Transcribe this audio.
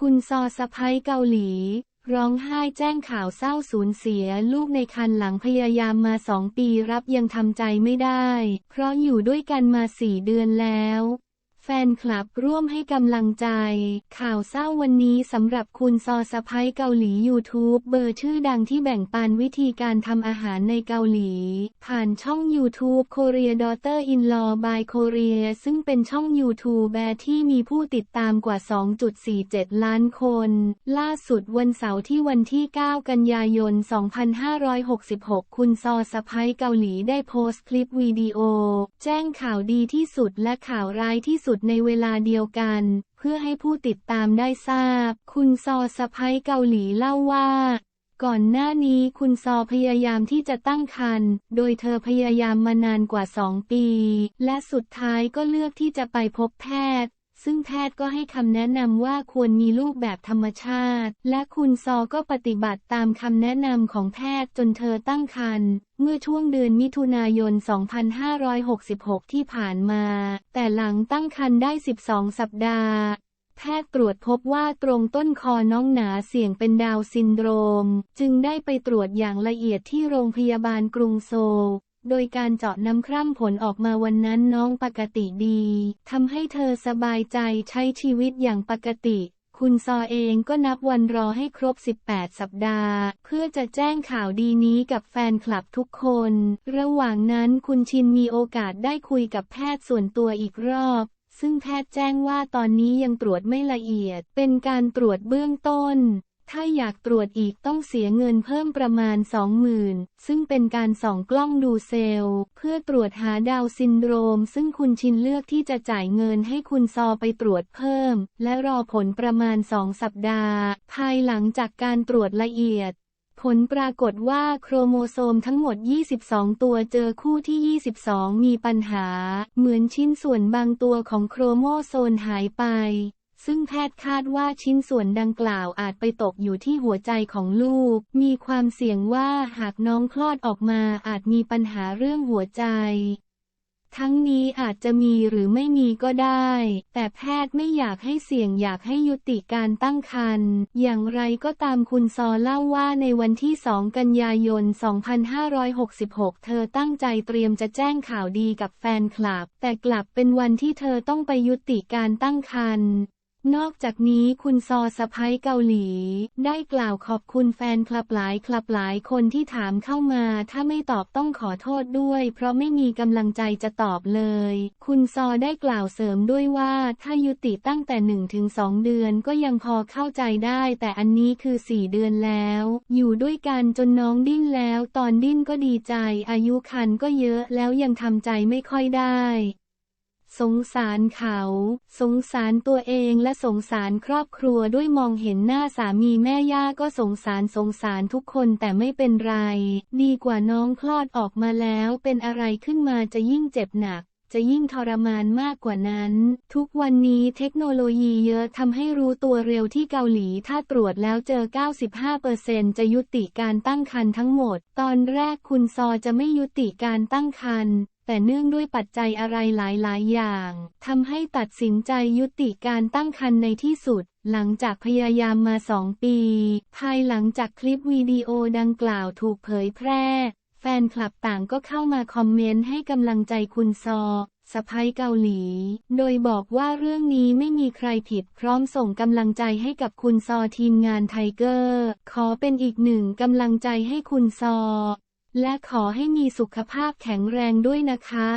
คุณซอสะพ้ยเกาหลี ร้องไห้แจ้งข่าวเศร้าสูญเสียลูกในคันหลังพยายามมาสองปีรับยังทำใจไม่ได้ เพราะอยู่ด้วยกันมาสี่เดือนแล้ว แฟนคลับร่วมให้กำลังใจ ข่าวเศร้าวันนี้สำหรับคุณซอสะพ้ยเกาหลียูทูบเบอร์ชื่อดังที่แบ่งปันวิธีการทำอาหารในเกาหลี ผ่านช่อง YouTube Korea Daughter in Law by Korea ซึ่งเป็นช่อง YouTube แบร์ที่มีผู้ติดตามกว่า 2.47 ล้านคน ล่าสุดวันเสาร์ที่วันที่ 9 กันยายน 2566 คุณซอสะพ้ยเกาหลีได้โพสต์คลิปวิดีโอ แจ้งข่าวดีที่สุดและข่าวร้ายที่สุดในเวลาเดียวกัน เพื่อให้ผู้ติดตามได้ทราบ คุณซอสะพ้ยเกาหลีเล่าว่า ก่อนหน้านี้คุณซอพยายามที่จะตั้งครรภ์โดยเธอพยายามมานานกว่าสองปี และสุดท้ายก็เลือกที่จะไปพบแพทย์ ซึ่งแพทย์ก็ให้คำแนะนำว่าควรมีลูกแบบธรรมชาติ และคุณซอก็ปฏิบัติตามคำแนะนำของแพทย์จนเธอตั้งครรภ์เมื่อช่วงเดือนมิถุนายน 2566 ที่ผ่านมา แต่หลังตั้งครรภ์ได้ 12 สัปดาห์ แพทย์ตรวจพบว่าตรงต้นคอน้องหนาเสี่ยงเป็นดาวซินโดรม จึงได้ไปตรวจอย่างละเอียดที่โรงพยาบาลกรุงโซล โดยการเจาะน้ำคร่ำผลออกมาวันนั้นน้องปกติดีทำให้เธอสบายใจใช้ชีวิตอย่างปกติ คุณซอเองก็นับวันรอให้ครบ 18 สัปดาห์ เพื่อจะแจ้งข่าวดีนี้กับแฟนคลับทุกคน ระหว่างนั้นคุณชินมีโอกาสได้คุยกับแพทย์ส่วนตัวอีกรอบ ซึ่งแพทย์แจ้งว่าตอนนี้ยังตรวจไม่ละเอียด เป็นการตรวจเบื้องต้น ถ้าอยากตรวจอีกต้องเสียเงินเพิ่มประมาณ 20,000 ซึ่งเป็นการส่องกล้องดูเซลล์ เพื่อตรวจหาดาวซินโดรม ซึ่งคุณชินเลือกที่จะจ่ายเงินให้คุณซอไปตรวจเพิ่ม และรอผลประมาณ 2 สัปดาห์ ภายหลังจากการตรวจละเอียดผลปรากฏว่าโครโมโซมทั้งหมด 22 ตัวเจอคู่ที่ 22 มีปัญหา เหมือนชิ้นส่วนบางตัวของโครโมโซนหายไป ซึ่งแพทย์คาดว่าชิ้นส่วนดังกล่าวอาจไปตกอยู่ที่หัวใจของลูก มีความเสี่ยงว่าหากน้องคลอดออกมาอาจมีปัญหาเรื่องหัวใจ ทั้งนี้อาจจะมีหรือไม่มีก็ได้ แต่แพทย์ไม่อยากให้เสี่ยงอยากให้ยุติการตั้งครรภ์ อย่างไรก็ตามคุณซอเล่าว่าในวันที่ 2 กันยายน 2566 เธอตั้งใจเตรียมจะแจ้งข่าวดีกับแฟนคลับ แต่กลับเป็นวันที่เธอต้องไปยุติการตั้งครรภ์ นอกจากนี้คุณซอสะพ้ยเกาหลี ได้กล่าวขอบคุณแฟนคลับหลายคลับหลายคนที่ถามเข้ามา ถ้าไม่ตอบต้องขอโทษด้วย เพราะไม่มีกำลังใจจะตอบเลย คุณซอได้กล่าวเสริมด้วยว่า ถ้ายุติตั้งแต่ 1-2 เดือนก็ยังพอเข้าใจได้ แต่อันนี้คือ 4 เดือนแล้ว อยู่ด้วยกันจนน้องดิ้นแล้ว ตอนดิ้นก็ดีใจ อายุคันก็เยอะแล้วยังทำใจไม่ค่อยได้ สงสารเขา สงสารตัวเองและสงสารครอบครัวด้วยมองเห็นหน้าสามีแม่ย่าก็สงสารสงสารทุกคนแต่ไม่เป็นไร ดีกว่าน้องคลอดออกมาแล้วเป็นอะไรขึ้นมาจะยิ่งเจ็บหนัก จะยิ่งทรมานมากกว่านั้น ทุกวันนี้เทคโนโลยีเยอะทำให้รู้ตัวเร็วที่เกาหลีถ้าตรวจแล้วเจอ 95%จะยุติการตั้งครรภ์ทั้งหมด ตอนแรกคุณซอจะไม่ยุติการตั้งครรภ์แต่เนื่องด้วยปัจจัยอะไรหลาย ๆ อย่างทำให้ตัดสินใจยุติการตั้งครรภ์ในที่สุด หลังจากพยายามมาสองปี ภายหลังจากคลิปวิดีโอดังกล่าวถูกเผยแพร่ ฟนคลับต่างก็เข้ามาคอมเมนต์ให้กำลังใจคุณซอสะพ้ยเกาหลี โดยบอกว่าเรื่องนี้ไม่มีใครผิดพร้อมส่งกำลังใจให้กับคุณซอทีมงานไทเกอร์ ขอเป็นอีกหนึ่งกำลังใจให้คุณซอ และขอให้มีสุขภาพแข็งแรงด้วยนะคะ